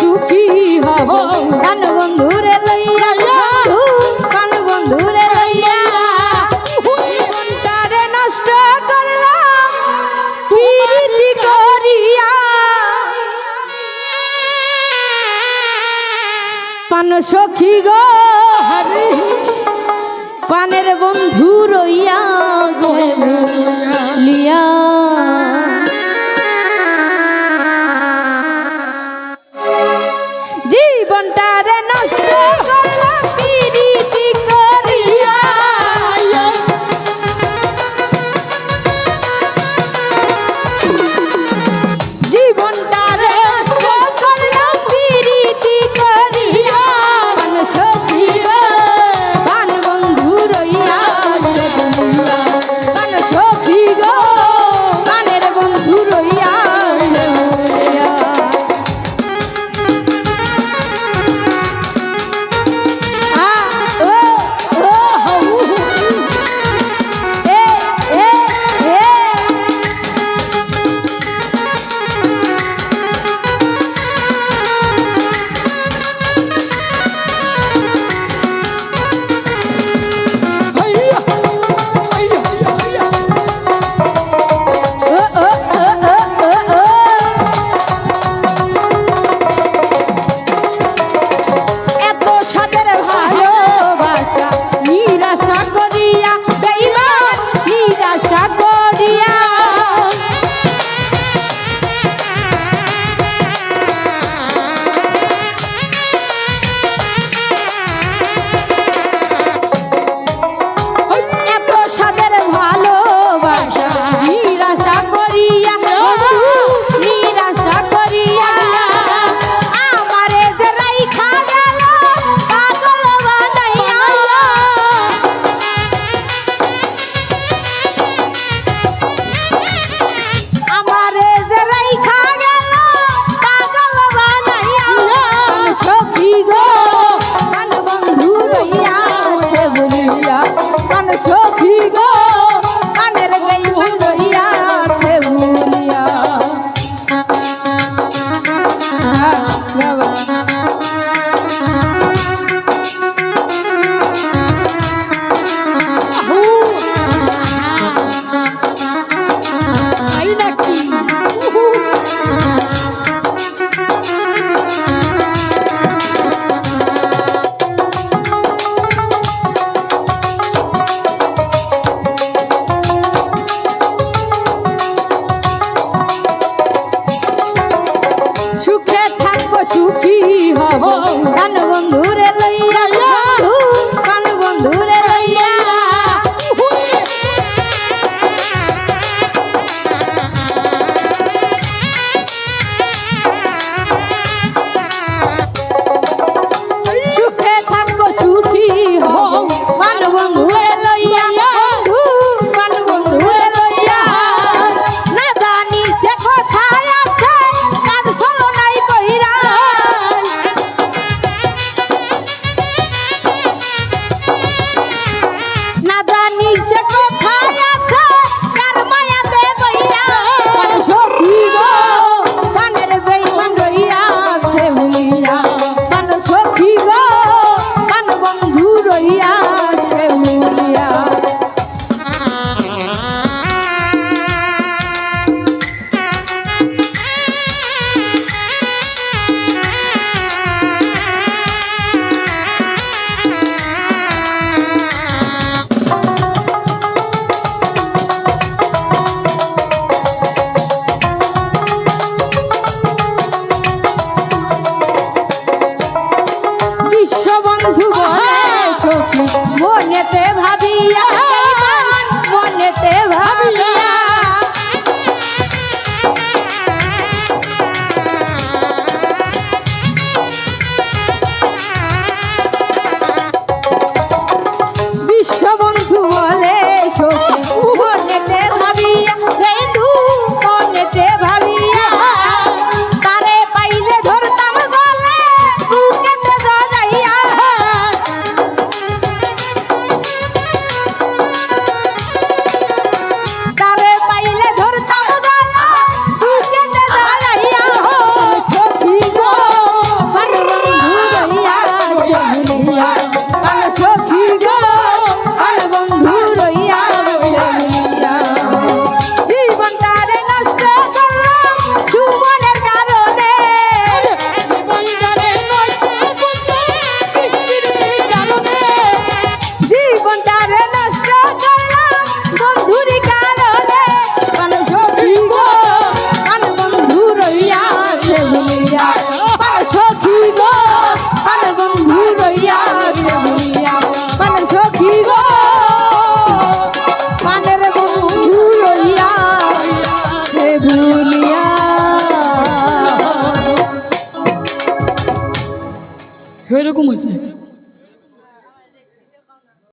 সুখী হব। প্রাণ বন্ধুরে লইয়া। প্রাণ বন্ধুরে লইয়া। জীবনটারে নষ্ট করলাম। প্রীতি করিয়া। পান সখী গো পানের বন্ধু রইয়া লিয়া